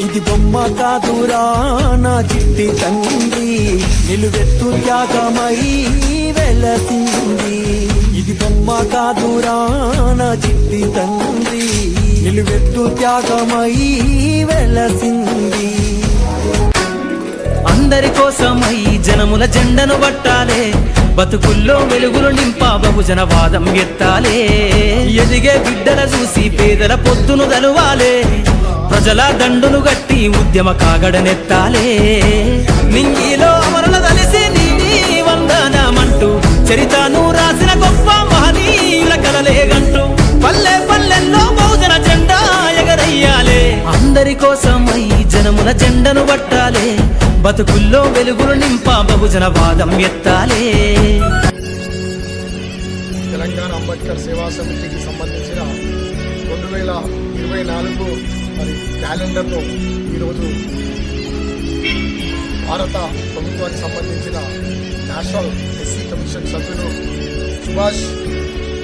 ఇది బొమ్మ కాదురా నా చిట్టి తండ్రి. నిలువెత్తు త్యాగమై వెలసింది. ఇది బొమ్మ కాదురా నా చిట్టి తండ్రి. నిలువెత్తు త్యాగమై వెలసింది. అందరి కోసమై జనముల జెండను పట్టాలే. బతుకుల్లో వెలుగులు నింపా బహుజన వాదం ఎత్తాలే. ఎదిగే బిడ్డల చూసి పేదల పొద్దును దలువాలే ప్రజల దండును గట్టి ఉద్యమ కాగడనెత్తాలే నింగిలో అమరుల దలిసి నీని వందనమంటూ చరితను రాసిన గొప్ప మహనీయుల కలలేగంటూ పల్లె పల్లెల్లో బహుజన జెండా ఎగరయ్యాలే. అందరి కోసమై జనముల జెండను పట్టాలే బతుకుల్లో వెలుగులు నింప బహుజన వాదం ఎత్తాలే. తెలంగాణ అంబేద్కర్ సేవా సమితికి సంబంధించిన రెండు వేల ఇరవై నాలుగు క్యాలెండర్ను ఈరోజు భారత ప్రభుత్వానికి సంబంధించిన నేషనల్ ఎస్సీ కమిషన్ సభ్యులు సుభాష్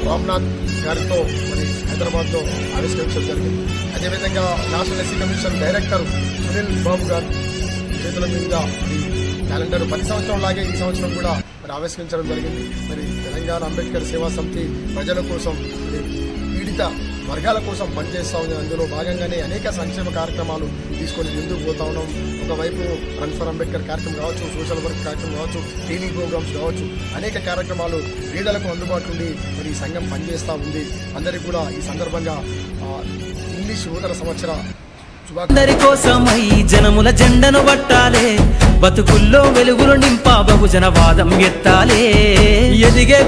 రామ్నాథ్ గారితో మరి హైదరాబాద్లో ఆవిష్కరించడం జరిగింది. అదేవిధంగా national SC commission director Sunil Babu గారు చేతుల మీద ఈ క్యాలెండర్ ప్రతి సంవత్సరం లాగే ఈ సంవత్సరం కూడా మరి ఆవిష్కరించడం జరిగింది. మరి తెలంగాణ అంబేద్కర్ సేవా సమితి ప్రజల కోసం మరి పీడిత వర్గాల కోసం పనిచేస్తా ఉంది. అందులో భాగంగానే అనేక సంక్షేమ కార్యక్రమాలు తీసుకొని ముందుకు పోతా ఉన్నాం. ఒకవైపు రన్ ఫర్ అంబేద్కర్ కార్యక్రమం కావచ్చు సోషల్ వర్క్ కార్యక్రమం కావచ్చు ట్రైనింగ్ ప్రోగ్రామ్స్ కావచ్చు అనేక కార్యక్రమాలు క్రీడలకు అందుబాటు ఉండి మరి ఈ సంఘం పనిచేస్తూ ఉంది. అందరికీ కూడా ఈ సందర్భంగా ఇంగ్లీష్ నూతన సంవత్సర అందరి కోసమై జనముల జెండను పట్టాలే. బతుకుల్లో వెలుగులు నింపా బహుజన వాదం ఎత్తాలే. ఎదిగే